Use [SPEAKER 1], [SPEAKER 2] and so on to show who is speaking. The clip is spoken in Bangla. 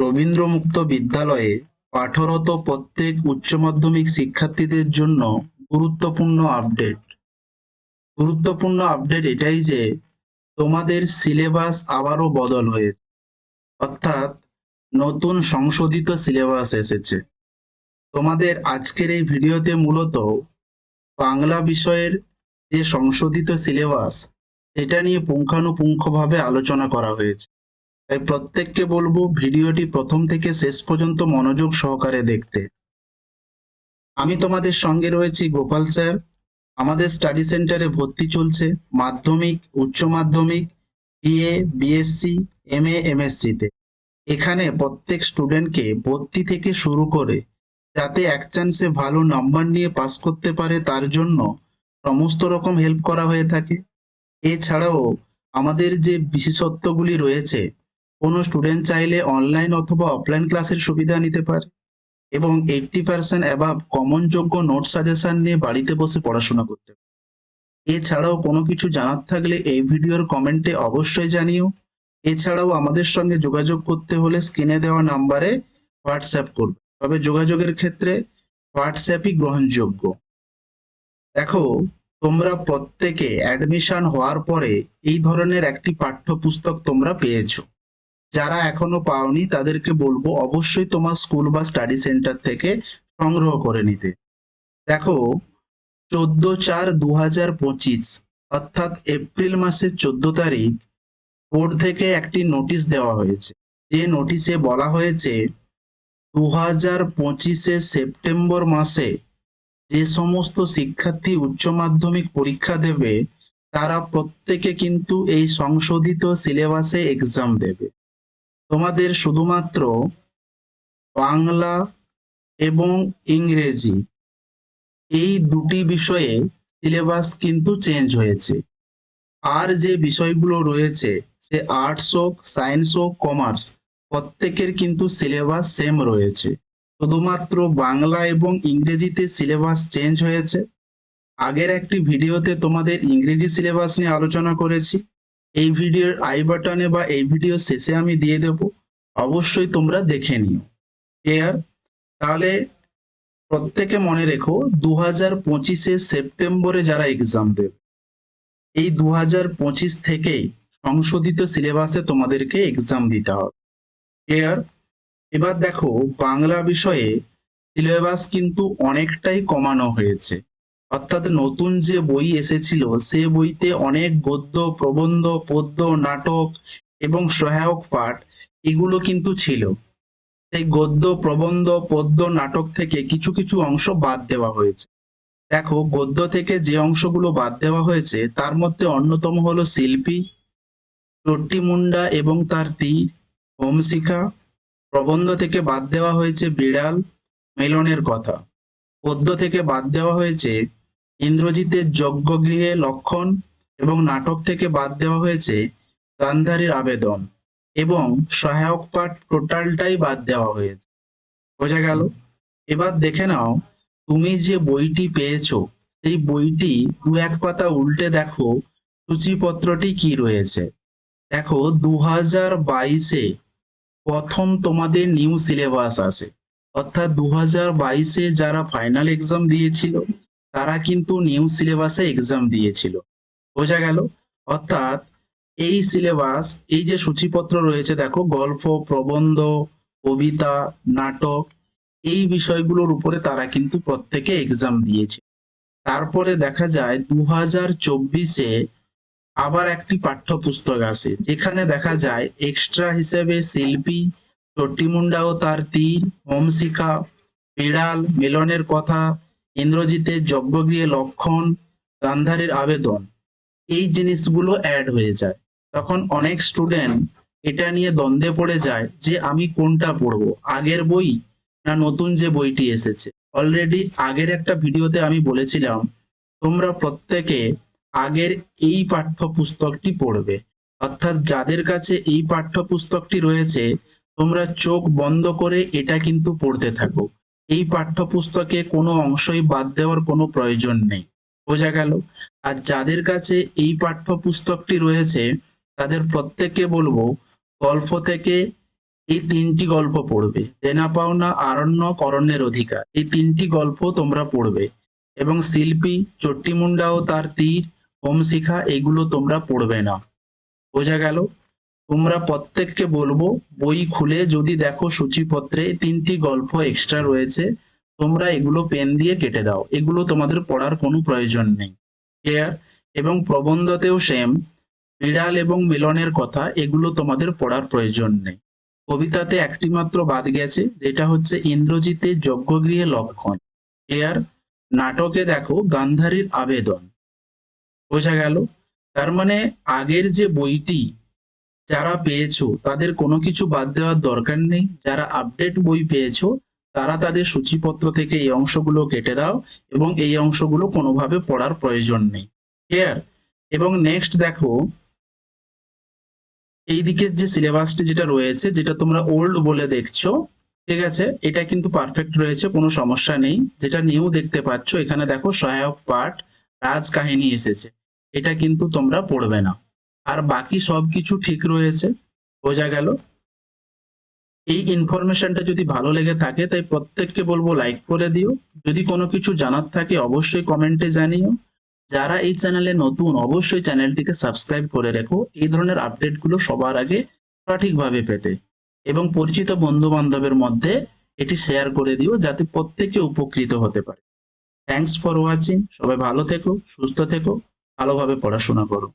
[SPEAKER 1] রবীন্দ্রমুক্ত বিদ্যালয়ে পাঠরত প্রত্যেক উচ্চ মাধ্যমিক শিক্ষার্থীদের জন্য গুরুত্বপূর্ণ আপডেট। গুরুত্বপূর্ণ আপডেট এটাই যে, তোমাদের সিলেবাস আবারও বদল হয়েছে। অর্থাৎ নতুন সংশোধিত সিলেবাস এসেছে। তোমাদের আজকের এই ভিডিওতে মূলত বাংলা বিষয়ের যে সংশোধিত সিলেবাস এটা নিয়ে পুঙ্খানুপুঙ্খভাবে আলোচনা করা হয়েছে। তাই প্রত্যেককে বলব ভিডিওটি প্রথম থেকে শেষ পর্যন্ত মনোযোগ সহকারে দেখতে। আমি তোমাদের সঙ্গে রয়েছি গোপাল স্যার। আমাদের স্টাডি সেন্টারে ভর্তি চলছে মাধ্যমিক, উচ্চ মাধ্যমিক, BA, BSc M A MSc তে এখানে প্রত্যেক স্টুডেন্টকে ভর্তি থেকে শুরু করে যাতে এক চান্সে ভালো নাম্বার নিয়ে পাস করতে পারে তার জন্য সমস্ত রকম হেল্প করা হয়ে থাকে। এছাড়াও আমাদের যে বিশেষত্বগুলি রয়েছে কোনো স্টুডেন্ট চাইলে অনলাইন অথবা অফলাইন ক্লাসের সুবিধা নিতে পারে এবং এইটটি পার্সেন্ট অ্যাভাব কমন যোগ্য নোট সাজেশন নিয়ে বাড়িতে বসে পড়াশোনা করতে পারে। এছাড়াও কোনো কিছু জানার থাকলে এই ভিডিওর কমেন্টে অবশ্যই জানিও। এছাড়াও আমাদের সঙ্গে যোগাযোগ করতে হলে স্ক্রিনে দেওয়া নাম্বারে হোয়াটসঅ্যাপ করবে। তবে যোগাযোগের ক্ষেত্রে হোয়াটসঅ্যাপই গ্রহণযোগ্য। দেখো, তোমরা প্রত্যেকে অ্যাডমিশন হওয়ার পরে এই ধরনের একটি পাঠ্যপুস্তক তোমরা পেয়েছ। যারা এখনও পাওনি তাদেরকে বলব অবশ্যই তোমার স্কুল বা স্টাডি সেন্টার থেকে সংগ্রহ করে নিতে। দেখো, চোদ্দ চার দু হাজার পঁচিশ, অর্থাৎ এপ্রিল মাসের চোদ্দ তারিখ, বোর্ড থেকে একটি নোটিশ দেওয়া হয়েছে। যে নোটিশে বলা হয়েছে দু হাজার পঁচিশে সেপ্টেম্বর মাসে যে সমস্ত শিক্ষার্থী উচ্চ মাধ্যমিক পরীক্ষা দেবে, তারা প্রত্যেকে কিন্তু এই সংশোধিত সিলেবাসে এক্সাম দেবে। তোমাদের শুধুমাত্র বাংলা এবং ইংরেজি এই দুটি বিষয়ে সিলেবাস কিন্তু চেঞ্জ হয়েছে। আর যে বিষয়গুলো রয়েছে, সে আর্টস হোক, সায়েন্স হোক, কমার্স, প্রত্যেকের কিন্তু সিলেবাস সেম রয়েছে। শুধুমাত্র বাংলা এবং ইংরেজিতে সিলেবাস চেঞ্জ হয়েছে। আগের একটি ভিডিওতে তোমাদের ইংরেজি সিলেবাস নিয়ে আলোচনা করেছি। এই ভিডিওর আই বাটনে বা এই ভিডিও শেষে আমি দিয়ে দেব। অবশ্যই তোমরা দেখে নিও। ক্লিয়ার তাহলে প্রত্যেকে মনে রেখো দু হাজার পঁচিশে সেপ্টেম্বরে যারা এক্সাম দেবে, এই দু হাজার পঁচিশ থেকেই সংশোধিত সিলেবাসে তোমাদেরকে এক্সাম দিতে হবে। ক্লিয়ার এবার দেখো, বাংলা বিষয়ে সিলেবাস কিন্তু অনেকটাই কমানো হয়েছে। অর্থাৎ নতুন যে বই এসেছিল, সে বইতে অনেক গদ্য, প্রবন্ধ, পদ্য, নাটক এবং সহায়ক পাঠ এগুলো কিন্তু ছিল। সেই গদ্য, প্রবন্ধ, পদ্য, নাটক থেকে কিছু কিছু অংশ বাদ দেওয়া হয়েছে। দেখো, গদ্য থেকে যে অংশগুলো বাদ দেওয়া হয়েছে, তার মধ্যে অন্যতম হলো শিল্পী চট্টিমুন্ডা এবং তার তীর হোমশিখা প্রবন্ধ থেকে বাদ দেওয়া হয়েছে বিড়াল, মেলনের কথা। পদ্য থেকে বাদ দেওয়া হয়েছে ইন্দ্রজিতের যজ্ঞগৃহে লক্ষণ এবং নাটক থেকে বাদ দেওয়া হয়েছে গান্ধারীর আবেদন এবং সহায়ক পাঠ টোটালটাই বাদ দেওয়া হয়েছে। বোঝা গেল? এবার দেখে নাও, তুমি যে বইটি পেয়েছ, সেই বইটি দু এক পাতা উল্টে দেখো, সূচিপত্রটি কি রয়েছে? দেখো দু হাজার বাইশে প্রথম তোমাদের নিউ সিলেবাস আসে। অর্থাৎ দু হাজার বাইশে যারা ফাইনাল এক্সাম দিয়েছিল তারা কিন্তু নিউ সিলেবাসে এক্সাম দিয়েছিল। বোঝা গেল? অর্থাৎ এই সিলেবাস এই যে সূচিপত্র রয়েছে, দেখো, গল্প, প্রবন্ধ, কবিতা, নাটক, এই বিষয়গুলোর উপরে তারা কিন্তু প্রত্যেকে এক্সাম দিয়েছে। তারপরে দেখা যায় দু হাজার চব্বিশে আবার একটি পাঠ্যপুস্তক আসে, যেখানে দেখা যায় এক্সট্রা হিসেবে শিল্পী চট্টিমুন্ডা ও তার তীর, হোমশিখা, বিড়াল, মিলনের কথা ইন্দ্রজিতের যজ্ঞগৃহে লক্ষণ, গান্ধারীর আবেদন, এই জিনিসগুলো অ্যাড হয়ে যায়। তখন অনেক স্টুডেন্ট এটা নিয়ে দ্বন্দ্বে পড়ে যায় যে আমি কোনটা পড়ব, আগের বই না নতুন যে বইটি এসেছে? অলরেডি আগের একটা ভিডিওতে আমি বলেছিলাম, তোমরা প্রত্যেকে আগের এই পাঠ্যপুস্তকটি পড়বে। অর্থাৎ যাদের কাছে এই পাঠ্যপুস্তকটি রয়েছে, তোমরা চোখ বন্ধ করে এটা কিন্তু পড়তে থাকো। এই পাঠ্যপুস্তকে কোনো অংশই বাদ দেওয়ার কোনো প্রয়োজন নেই। বোঝা গেল? আর যাদের কাছে এই পাঠ্যপুস্তকটি রয়েছে, তাদের প্রত্যেককে বলব, গল্প থেকে এই তিনটি গল্প পড়বে। দেনা পাওনা আরণ্য করণের অধিকার। এই তিনটি গল্প তোমরা পড়বে। এবং শিল্পী চট্টিমুন্ডা ও তার তীর হোম শিখা এগুলো তোমরা পড়বে না। বোঝা গেল? তোমরা প্রত্যেককে বলব, বই খুলে যদি দেখো সূচিপত্রে তিনটি গল্প এক্সট্রা রয়েছে, তোমরা এগুলো পেন দিয়ে কেটে দাও। এগুলো তোমাদের পড়ার কোনো প্রয়োজন নেই। ক্লিয়ার এবং প্রবন্ধতেও সেম বিড়াল এবং মিলনের কথা, এগুলো তোমাদের পড়ার প্রয়োজন নেই। কবিতাতে একটি মাত্র বাদ গেছে, যেটা হচ্ছে ইন্দ্রজিতের যজ্ঞগৃহে লক্ষণ। ক্লিয়ার নাটকে দেখো গান্ধারীর আবেদন। বোঝা গেল? তার মানে আগের যে বইটি যারা পেয়েছ, তাদের কোনো কিছু বাদ দেওয়ার দরকার নেই। যারা আপডেট বই পেয়েছ, তারা তাদের সূচিপত্র থেকে এই অংশগুলো কেটে দাও এবং এই অংশগুলো কোনোভাবে পড়ার প্রয়োজন নেই। ক্লিয়ার এবং নেক্সট দেখো এই দিকের যে সিলেবাসটি যেটা রয়েছে, যেটা তোমরা ওল্ড বলে দেখছ, ঠিক আছে? এটা কিন্তু পারফেক্ট রয়েছে, কোনো সমস্যা নেই। যেটা নিউ দেখতে পাচ্ছ, এখানে দেখো সহায়ক পাঠ, রাজ কাহিনী এসেছে। এটা কিন্তু তোমরা পড়বে না। আর বাকি সবকিছু ঠিক রয়েছে, বোঝা গেল? এই ইনফরমেশনটা যদি ভালো লেগে থাকে, তাই প্রত্যেককে বলব লাইক করে দিও। যদি কোনো কিছু জানার থাকে, অবশ্যই কমেন্টে জানিও। যারা এই চ্যানেলে নতুন, অবশ্যই চ্যানেলটিকে সাবস্ক্রাইব করে রেখো। এই ধরনের আপডেটগুলো সবার আগে সঠিকভাবে পেতে। এবং পরিচিত বন্ধু বান্ধবের মধ্যে এটি শেয়ার করে দিও, যাতে প্রত্যেকে উপকৃত হতে পারে। থ্যাঙ্কস ফর ওয়াচিং সবাই ভালো থেকো, সুস্থ থেকো, ভালোভাবে পড়াশোনা করো।